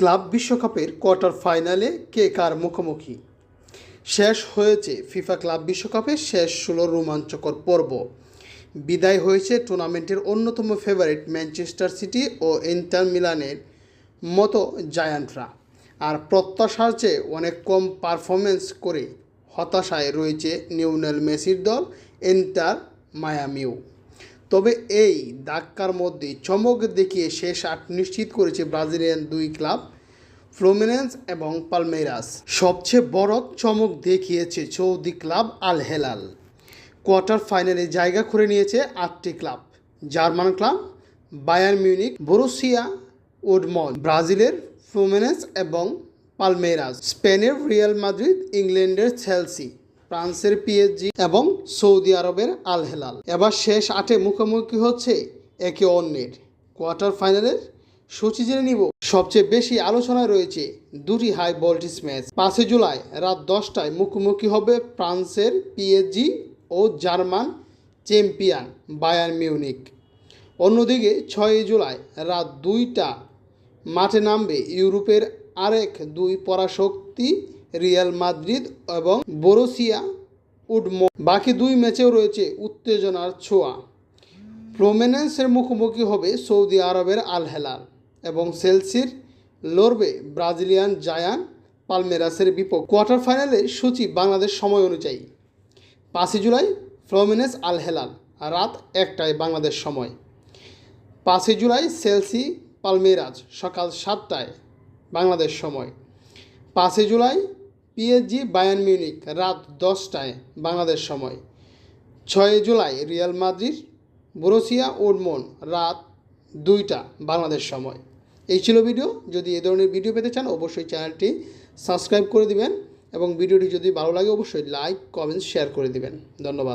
Club বিশ্বকাপের quarter ফাইনালে কে কার মুখোমুখি? শেষ হয়েছে ফিফা ক্লাব বিশ্বকাপের শেষ ষোলো রোমাঞ্চকর পর্ব। বিদায় হয়েছে টুর্নামেন্টের অন্যতম ফেভারিট ম্যানচেস্টার সিটি ও ইন্টার মিলানের মতো জায়ান্টরা আর প্রত্যাশার চেয়ে অনেক কম পারফরমেন্স করে হতাশায় রয়েছে নিউনেল মেসির দল ইন্টার মায়ামিও তবে এই ধাক্কার মধ্যে চমক দেখিয়ে শেষ আট নিশ্চিত করেছে ব্রাজিলিয়ান দুই ক্লাব, ফ্লোমিনেন্স এবং পালমেরাস সবচেয়ে বড় চমক দেখিয়েছে Saudi club Al Hilal. Quarter ফাইনালে জায়গা করে নিয়েছে আটটি club, German club Bayern Munich Borussia, উডমন, ব্রাজিলের ফ্লুমিনেন্স এবং পালমেরাস স্পেনের রিয়াল মাদ্রিদ, ইংল্যান্ডের চেলসি। ফ্রান্সের পিএসজি এবং সৌদি আরবের আল হেলাল এবার শেষ আটে মুখোমুখি হচ্ছে একে অন্যের। কোয়ার্টার ফাইনালের সূচি জেনে নিব। সবচেয়ে বেশি আলোচনায় রয়েছে দুটি হাই ভোল্টেজ ম্যাচ। পাঁচই জুলাই রাত দশটায় মুখোমুখি হবে ফ্রান্সের পিএসজি ও জার্মান চ্যাম্পিয়ন বায়ার মিউনিক অন্যদিকে ছয়ই জুলাই রাত দুইটা মাঠে নামবে ইউরোপের আরেক দুই পরাশক্তি রিয়াল মাদ্রিদ এবং বোরোসিয়া উডমো। বাকি দুই ম্যাচেও রয়েছে উত্তেজনার ছোঁয়া। প্রোমেনেন্সের মুখোমুখি হবে সৌদি আরবের আল হেলাল এবং সেলসির লড়বে ব্রাজিলিয়ান জায়ান পালমেরাসের বিপক্ষ। কোয়ার্টার ফাইনালে সূচি বাংলাদেশ সময় অনুযায়ী। পাঁচই জুলাই ফ্লোমিনেস আল হেলাল, রাত একটায় বাংলাদেশ সময়। পাঁচই জুলাই সেলসি পালমেরাজ, সকাল সাতটায় বাংলাদেশ সময়। পাঁচই জুলাই পিএসজি বায়ান মিউনিক রাত দশটায়, বাংলাদেশ সময়। ছয় জুলাই, রিয়াল মাদ্রিদ, বোরোসিয়া ওডমন রাত দুইটা, বাংলাদেশ সময়। এই ছিল ভিডিও। যদি এ ধরনের ভিডিও পেতে চান, অবশ্যই চ্যানেলটি সাবস্ক্রাইব করে দিবেন এবং ভিডিওটি যদি ভালো লাগে, অবশ্যই লাইক, কমেন্ট, শেয়ার করে দিবেন। ধন্যবাদ।